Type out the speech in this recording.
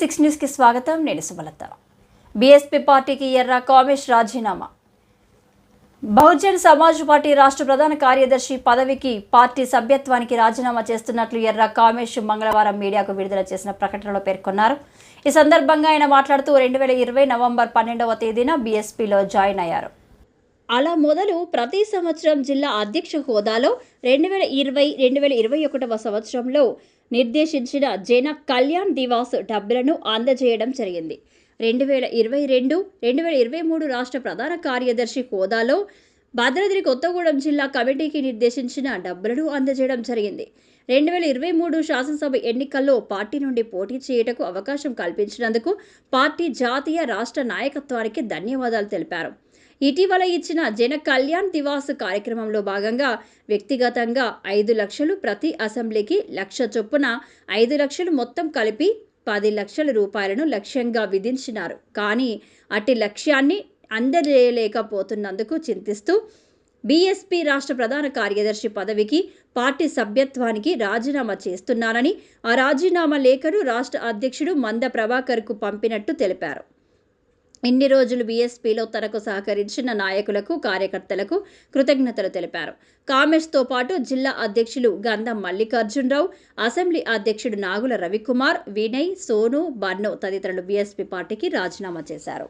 Six న్యూస్కి స్వాగతం. నేను సుమలత. బీఎస్పీ పార్టీకి ఎర్ర కామేష్ రాజీనామా. బహుజన్ సమాజ్ పార్టీ రాష్ట్ర ప్రధాన కార్యదర్శి పదవికి పార్టీ సభ్యత్వానికి రాజీనామా చేస్తున్నట్లు ఎర్ర కామేష్ మంగళవారం మీడియాకు విడుదల చేసిన ప్రకటనలో పేర్కొన్నారు. ఈ సందర్భంగా ఆయన మాట్లాడుతూ రెండు వేల ఇరవై నవంబర్ పన్నెండవ తేదీన బీఎస్పీలో జాయిన్ అయ్యారు. అలా మొదలు ప్రతి సంవత్సరం జిల్లా అధ్యక్ష హోదాలో రెండు వేల ఇరవై రెండు వేల ఇరవై ఒకటవ సంవత్సరంలో నిర్దేశించిన జన కళ్యాణ్ దివాస్ డబ్బులను అందజేయడం జరిగింది. రెండు వేల ఇరవై రెండు రెండు వేల ఇరవై మూడు రాష్ట్ర ప్రధాన కార్యదర్శి హోదాలో భద్రాద్రి కొత్తగూడెం జిల్లా కమిటీకి నిర్దేశించిన డబ్బులను అందజేయడం జరిగింది. రెండు వేల ఇరవై మూడు శాసనసభ ఎన్నికల్లో పార్టీ నుండి పోటీ చేయటకు అవకాశం కల్పించినందుకు పార్టీ జాతీయ రాష్ట్ర నాయకత్వానికి ధన్యవాదాలు తెలిపారు. ఇటీవల ఇచ్చిన జన కళ్యాణ్ దివాస్ కార్యక్రమంలో భాగంగా వ్యక్తిగతంగా ఐదు లక్షలు ప్రతి అసెంబ్లీకి లక్ష చొప్పున ఐదు లక్షలు మొత్తం కలిపి పది లక్షల రూపాయలను లక్ష్యంగా విధించినారు. కానీ అట్టి లక్ష్యాన్ని అందజేయలేకపోతున్నందుకు చింతిస్తూ బీఎస్పీ రాష్ట్ర ప్రధాన కార్యదర్శి పదవికి పార్టీ సభ్యత్వానికి రాజీనామా చేస్తున్నానని ఆ రాజీనామా లేఖను రాష్ట్ర అధ్యక్షుడు మంద ప్రభాకర్కు పంపినట్టు తెలిపారు. ఇన్ని రోజులు బీఎస్పీలో తనకు సహకరించిన నాయకులకు కార్యకర్తలకు కృతజ్ఞతలు తెలిపారు. కామేష్తో పాటు జిల్లా అధ్యక్షులు గంధం మల్లికార్జునరావు అసెంబ్లీ అధ్యక్షుడు నాగుల రవికుమార్ వినయ్ సోను బన్ను తదితరులు బీఎస్పీ పార్టీకి రాజీనామా చేశారు.